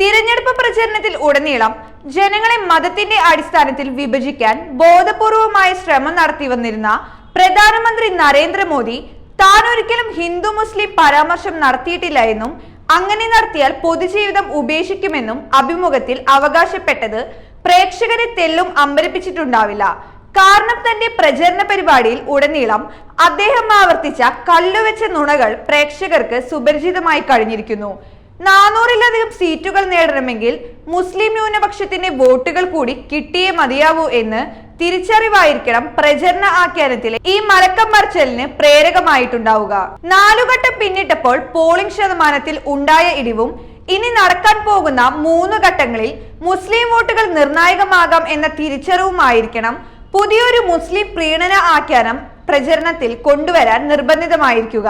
തിരഞ്ഞെടുപ്പ് പ്രചരണത്തിൽ ഉടനീളം ജനങ്ങളെ മതത്തിന്റെ അടിസ്ഥാനത്തിൽ വിഭജിക്കാൻ ബോധപൂർവമായ ശ്രമം നടത്തി വന്നിരുന്ന പ്രധാനമന്ത്രി നരേന്ദ്രമോദി താൻ ഒരിക്കലും ഹിന്ദു മുസ്ലിം പരാമർശം നടത്തിയിട്ടില്ല എന്നും അങ്ങനെ നടത്തിയാൽ പൊതുജീവിതം ഉപേക്ഷിക്കുമെന്നും അഭിമുഖത്തിൽ അവകാശപ്പെട്ടത് പ്രേക്ഷകരെ തെല്ലും അമ്പരപ്പിച്ചിട്ടുണ്ടാവില്ല. കാരണം തന്റെ പ്രചരണ പരിപാടിയിൽ ഉടനീളം അദ്ദേഹം ആവർത്തിച്ച കല്ലുവെച്ച നുണകൾ പ്രേക്ഷകർക്ക് സുപരിചിതമായി കഴിഞ്ഞിരിക്കുന്നു. നാനൂറിലധികം സീറ്റുകൾ നേടണമെങ്കിൽ മുസ്ലിം ന്യൂനപക്ഷത്തിന്റെ വോട്ടുകൾ കൂടി കിട്ടിയേ മതിയാവൂ എന്ന് തിരിച്ചറിവായിരിക്കണം പ്രചരണ ആഖ്യാനത്തിലെ ഈ മലക്കം മറിച്ചലിന് പ്രേരകമായിട്ടുണ്ടാവുക. നാലുഘട്ടം പിന്നിട്ടപ്പോൾ പോളിംഗ് ശതമാനത്തിൽ ഉണ്ടായ ഇടിവും ഇനി നടക്കാൻ പോകുന്ന മൂന്ന് ഘട്ടങ്ങളിൽ മുസ്ലിം വോട്ടുകൾ നിർണായകമാകാം എന്ന തിരിച്ചറിവുമായിരിക്കണം പുതിയൊരു മുസ്ലിം പ്രീണന ആഖ്യാനം പ്രചരണത്തിൽ കൊണ്ടുവരാൻ നിർബന്ധിതമായിരിക്കുക.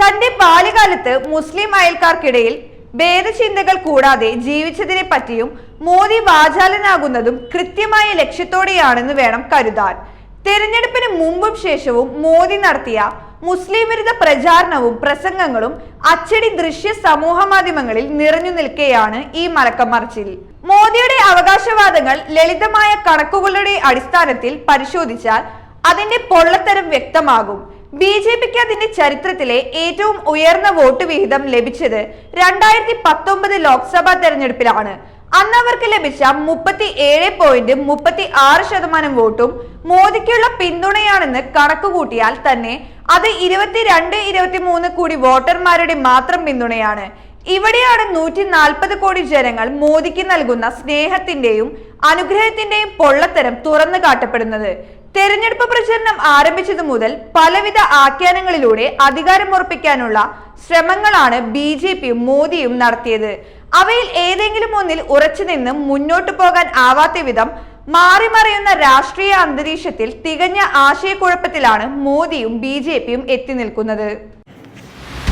തന്റെ ബാല്യകാലത്ത് മുസ്ലിം അയൽക്കാർക്കിടയിൽ ഭേദചിന്തകൾ കൂടാതെ ജീവിച്ചതിനെ പറ്റിയും മോദി വാചാലനാകുന്നതും കൃത്യമായ ലക്ഷ്യത്തോടെയാണെന്ന് വേണം കരുതാൻ. തെരഞ്ഞെടുപ്പിന് മുമ്പും ശേഷവും മോദി നടത്തിയ മുസ്ലിം വിരുദ്ധ പ്രചാരണവും പ്രസംഗങ്ങളും അച്ചടി ദൃശ്യ സമൂഹ മാധ്യമങ്ങളിൽ നിറഞ്ഞു നിൽക്കെയാണ് ഈ മലക്കം മറിച്ചിൽ മോദിയുടെ അവകാശവാദങ്ങൾ ലളിതമായ കണക്കുകളുടെ അടിസ്ഥാനത്തിൽ പരിശോധിച്ചാൽ അതിന്റെ പൊള്ളത്തരം വ്യക്തമാകും. ബി ജെ പിക്ക് അതിന്റെ ചരിത്രത്തിലെ ഏറ്റവും ഉയർന്ന വോട്ട് വിഹിതം ലഭിച്ചത് രണ്ടായിരത്തി പത്തൊമ്പത് ലോക്സഭാ തെരഞ്ഞെടുപ്പിലാണ്. അന്ന് അവർക്ക് ലഭിച്ച മുപ്പത്തി ഏഴ് പോയിന്റ് മുപ്പത്തി ആറ് ശതമാനം വോട്ടും മോദിക്കുള്ള പിന്തുണയാണെന്ന് കണക്ക് കൂട്ടിയാൽ തന്നെ അത് ഇരുപത്തിരണ്ട് ഇരുപത്തിമൂന്ന് കോടി വോട്ടർമാരുടെ മാത്രം പിന്തുണയാണ്. ഇവിടെയാണ് നൂറ്റി നാൽപ്പത് കോടി ജനങ്ങൾ മോദിക്ക് നൽകുന്ന സ്നേഹത്തിന്റെയും അനുഗ്രഹത്തിന്റെയും പൊള്ളത്തരം തുറന്നു കാട്ടപ്പെടുന്നത്. തെരഞ്ഞെടുപ്പ് പ്രചരണം ആരംഭിച്ചതു മുതൽ പലവിധ ആഖ്യാനങ്ങളിലൂടെ അധികാരമുറപ്പിക്കാനുള്ള ശ്രമങ്ങളാണ് ബി ജെ പിയും മോദിയും നടത്തിയത്. അവയിൽ ഏതെങ്കിലും ഒന്നിൽ ഉറച്ചു നിന്ന് മുന്നോട്ടു പോകാൻ ആവാത്ത വിധം മാറി മറിയുന്ന രാഷ്ട്രീയ അന്തരീക്ഷത്തിൽ തികഞ്ഞ ആശയക്കുഴപ്പത്തിലാണ് മോദിയും ബി എത്തി നിൽക്കുന്നത്.